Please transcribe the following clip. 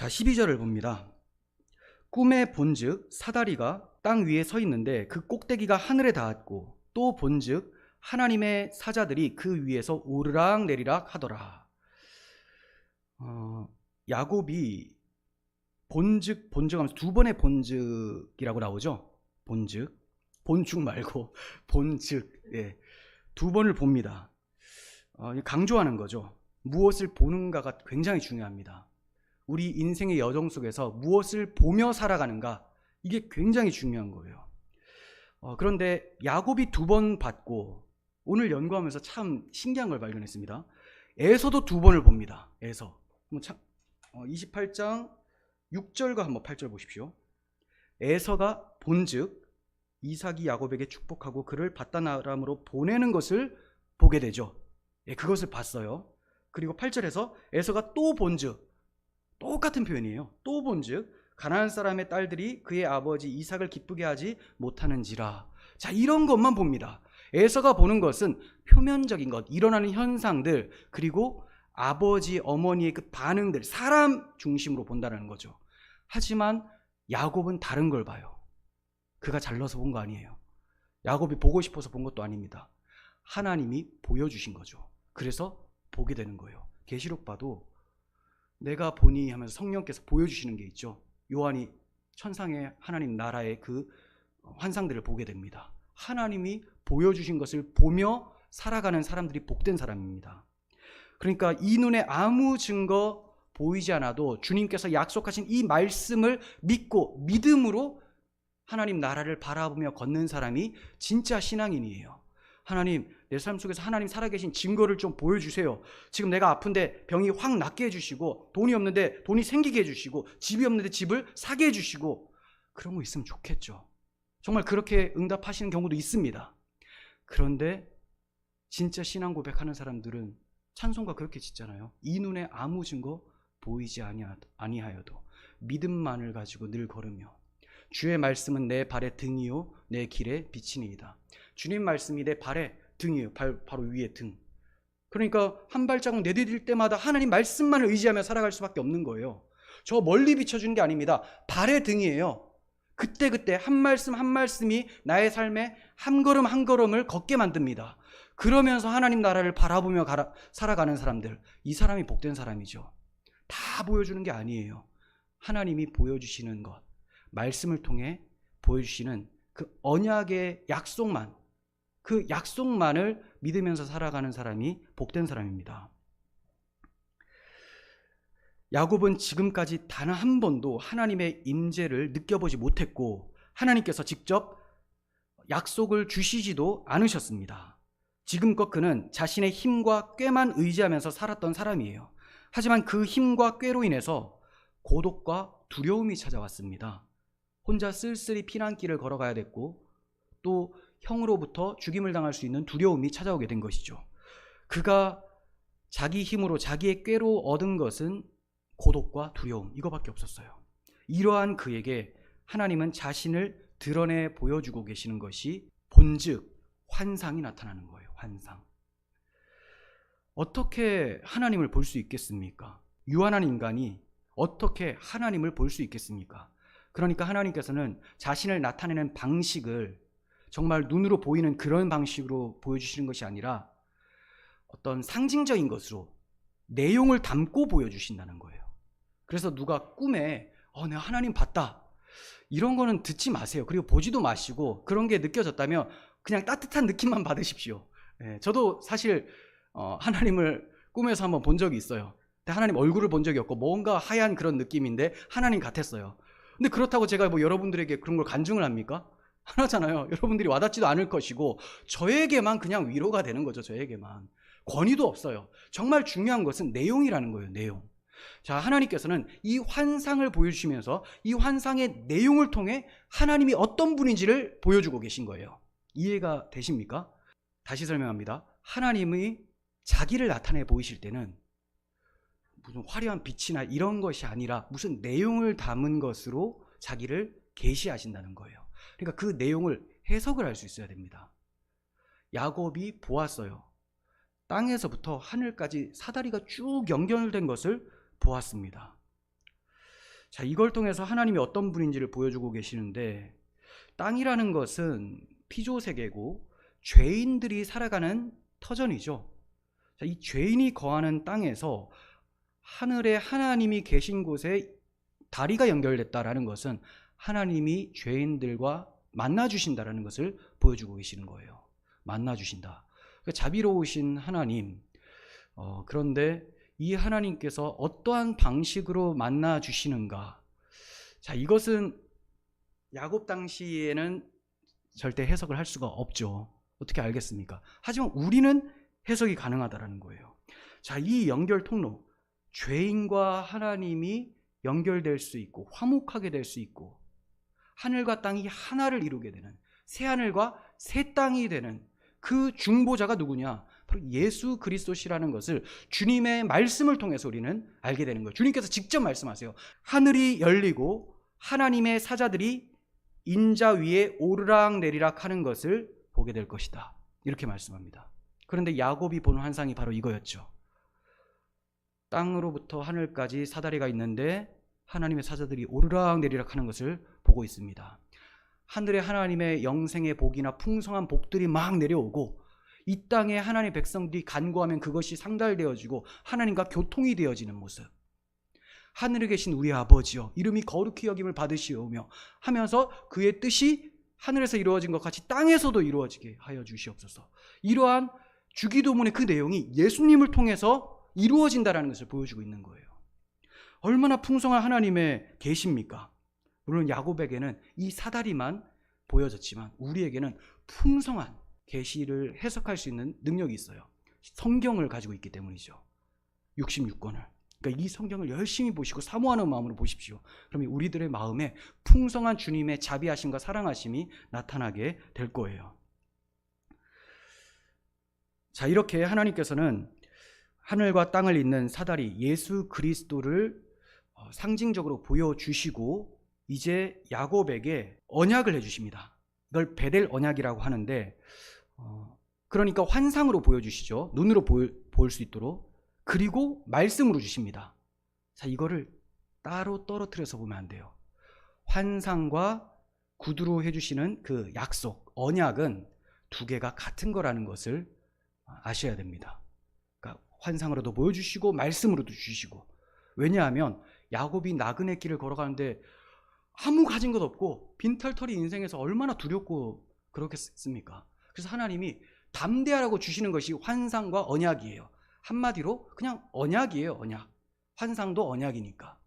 자, 12절을 봅니다. 꿈에 본즉 사다리가 땅 위에 서 있는데 그 꼭대기가 하늘에 닿았고 또 본즉 하나님의 사자들이 그 위에서 오르락 내리락 하더라. 어, 야곱이 본즉 본즉 하면서 두 번의 본즉이라고 나오죠. 본즉 본죽 말고 본즉 예. 두 번을 봅니다. 어, 강조하는 거죠. 무엇을 보는가가 굉장히 중요합니다. 우리 인생의 여정 속에서 무엇을 보며 살아가는가 이게 굉장히 중요한 거예요. 어, 그런데 야곱이 두 번 받고 오늘 연구하면서 참 신기한 걸 발견했습니다. 에서도 두 번을 봅니다. 에서. 한번 참, 어, 28장 6절과 한번 8절 보십시오. 에서가 본즉 이삭이 야곱에게 축복하고 그를 바다나람으로 보내는 것을 보게 되죠. 예, 그것을 봤어요. 그리고 8절에서 에서가 또 본즉 똑같은 표현이에요. 또 본즉 가나안 사람의 딸들이 그의 아버지 이삭을 기쁘게 하지 못하는지라. 자, 이런 것만 봅니다. 에서가 보는 것은 표면적인 것, 일어나는 현상들, 그리고 아버지, 어머니의 그 반응들, 사람 중심으로 본다는 거죠. 하지만 야곱은 다른 걸 봐요. 그가 잘나서 본 거 아니에요. 야곱이 보고 싶어서 본 것도 아닙니다. 하나님이 보여주신 거죠. 그래서 보게 되는 거예요. 계시록 봐도 내가 보니 하면서 성령께서 보여주시는 게 있죠. 요한이 천상의 하나님 나라의 그 환상들을 보게 됩니다. 하나님이 보여주신 것을 보며 살아가는 사람들이 복된 사람입니다. 그러니까 이 눈에 아무 증거 보이지 않아도 주님께서 약속하신 이 말씀을 믿고 믿음으로 하나님 나라를 바라보며 걷는 사람이 진짜 신앙인이에요. 하나님, 내 삶 속에서 하나님 살아계신 증거를 좀 보여주세요. 지금 내가 아픈데 병이 확 낫게 해주시고, 돈이 없는데 돈이 생기게 해주시고, 집이 없는데 집을 사게 해주시고, 그런 거 있으면 좋겠죠. 정말 그렇게 응답하시는 경우도 있습니다. 그런데 진짜 신앙 고백하는 사람들은 찬송가 그렇게 짓잖아요. 이 눈에 아무 증거 보이지 아니하여도 믿음만을 가지고 늘 걸으며 주의 말씀은 내 발의 등이요 내 길의 빛이니이다. 주님 말씀이 내 발의 등이에요. 발, 바로 위에 등. 그러니까 한 발자국 내디딜 때마다 하나님 말씀만을 의지하며 살아갈 수밖에 없는 거예요. 저 멀리 비춰주는 게 아닙니다. 발의 등이에요. 그때그때 한 말씀 한 말씀이 나의 삶에 한 걸음 한 걸음을 걷게 만듭니다. 그러면서 하나님 나라를 바라보며 가라, 살아가는 사람들, 이 사람이 복된 사람이죠. 다 보여주는 게 아니에요. 하나님이 보여주시는 것, 말씀을 통해 보여주시는 그 언약의 약속만, 그 약속만을 믿으면서 살아가는 사람이 복된 사람입니다. 야곱은 지금까지 단 한 번도 하나님의 임재를 느껴보지 못했고 하나님께서 직접 약속을 주시지도 않으셨습니다. 지금껏 그는 자신의 힘과 꾀만 의지하면서 살았던 사람이에요. 하지만 그 힘과 꾀로 인해서 고독과 두려움이 찾아왔습니다. 혼자 쓸쓸히 피난길을 걸어가야 됐고 또 형으로부터 죽임을 당할 수 있는 두려움이 찾아오게 된 것이죠. 그가 자기 힘으로 자기의 꾀로 얻은 것은 고독과 두려움 이거밖에 없었어요. 이러한 그에게 하나님은 자신을 드러내 보여주고 계시는 것이 본즉 환상이 나타나는 거예요. 환상. 어떻게 하나님을 볼 수 있겠습니까? 유한한 인간이 어떻게 하나님을 볼 수 있겠습니까? 그러니까 하나님께서는 자신을 나타내는 방식을 정말 눈으로 보이는 그런 방식으로 보여주시는 것이 아니라 어떤 상징적인 것으로 내용을 담고 보여주신다는 거예요. 그래서 누가 꿈에 어, 내가 하나님 봤다. 이런 거는 듣지 마세요. 그리고 보지도 마시고 그런 게 느껴졌다면 그냥 따뜻한 느낌만 받으십시오. 네, 저도 사실 어, 하나님을 꿈에서 한번 본 적이 있어요. 하나님 얼굴을 본 적이 없고 뭔가 하얀 그런 느낌인데 하나님 같았어요. 근데 그렇다고 제가 뭐 여러분들에게 그런 걸 간증을 합니까? 하나잖아요. 여러분들이 와닿지도 않을 것이고 저에게만 그냥 위로가 되는 거죠. 저에게만. 권위도 없어요. 정말 중요한 것은 내용이라는 거예요. 내용. 자, 하나님께서는 이 환상을 보여주시면서 이 환상의 내용을 통해 하나님이 어떤 분인지를 보여주고 계신 거예요. 이해가 되십니까? 다시 설명합니다. 하나님이 자기를 나타내 보이실 때는 무슨 화려한 빛이나 이런 것이 아니라 무슨 내용을 담은 것으로 자기를 계시하신다는 거예요. 그러니까 그 내용을 해석을 할 수 있어야 됩니다. 야곱이 보았어요. 땅에서부터 하늘까지 사다리가 쭉 연결된 것을 보았습니다. 자, 이걸 통해서 하나님이 어떤 분인지를 보여주고 계시는데 땅이라는 것은 피조 세계고 죄인들이 살아가는 터전이죠. 자, 이 죄인이 거하는 땅에서 하늘에 하나님이 계신 곳에 다리가 연결됐다라는 것은 하나님이 죄인들과 만나 주신다라는 것을 보여주고 계시는 거예요. 만나 주신다. 그러니까 자비로우신 하나님. 어, 그런데 이 하나님께서 어떠한 방식으로 만나 주시는가? 자, 이것은 야곱 당시에는 절대 해석을 할 수가 없죠. 어떻게 알겠습니까? 하지만 우리는 해석이 가능하다라는 거예요. 자, 이 연결 통로, 죄인과 하나님이 연결될 수 있고 화목하게 될 수 있고 하늘과 땅이 하나를 이루게 되는 새 하늘과 새 땅이 되는 그 중보자가 누구냐? 바로 예수 그리스도시라는 것을 주님의 말씀을 통해서 우리는 알게 되는 거예요. 주님께서 직접 말씀하세요. 하늘이 열리고 하나님의 사자들이 인자 위에 오르락 내리락 하는 것을 보게 될 것이다. 이렇게 말씀합니다. 그런데 야곱이 본 환상이 바로 이거였죠. 땅으로부터 하늘까지 사다리가 있는데 하나님의 사자들이 오르락 내리락 하는 것을 보고 있습니다. 하늘에 하나님의 영생의 복이나 풍성한 복들이 막 내려오고 이 땅에 하나님의 백성들이 간구하면 그것이 상달되어지고 하나님과 교통이 되어지는 모습. 하늘에 계신 우리 아버지여 이름이 거룩히 여김을 받으시오며 하면서 그의 뜻이 하늘에서 이루어진 것 같이 땅에서도 이루어지게 하여 주시옵소서. 이러한 주기도문의 그 내용이 예수님을 통해서 이루어진다라는 것을 보여주고 있는 거예요. 얼마나 풍성한 하나님의 계십니까? 물론 야곱에게는 이 사다리만 보여졌지만 우리에게는 풍성한 계시를 해석할 수 있는 능력이 있어요. 성경을 가지고 있기 때문이죠. 66권을. 그러니까 이 성경을 열심히 보시고 사모하는 마음으로 보십시오. 그러면 우리들의 마음에 풍성한 주님의 자비하심과 사랑하심이 나타나게 될 거예요. 자, 이렇게 하나님께서는 하늘과 땅을 잇는 사다리 예수 그리스도를 어, 상징적으로 보여주시고 이제 야곱에게 언약을 해주십니다. 이걸 베델 언약이라고 하는데 어, 그러니까 환상으로 보여주시죠. 눈으로 볼 수 있도록 그리고 말씀으로 주십니다. 자 이거를 따로 떨어뜨려서 보면 안 돼요. 환상과 구두로 해주시는 그 약속 언약은 두 개가 같은 거라는 것을 아셔야 됩니다. 그러니까 환상으로도 보여주시고 말씀으로도 주시고 왜냐하면 야곱이 나그네 길을 걸어가는데 아무 가진 것 없고 빈털털이 인생에서 얼마나 두렵고 그렇겠습니까? 그래서 하나님이 담대하라고 주시는 것이 환상과 언약이에요. 한마디로 그냥 언약이에요, 언약. 환상도 언약이니까.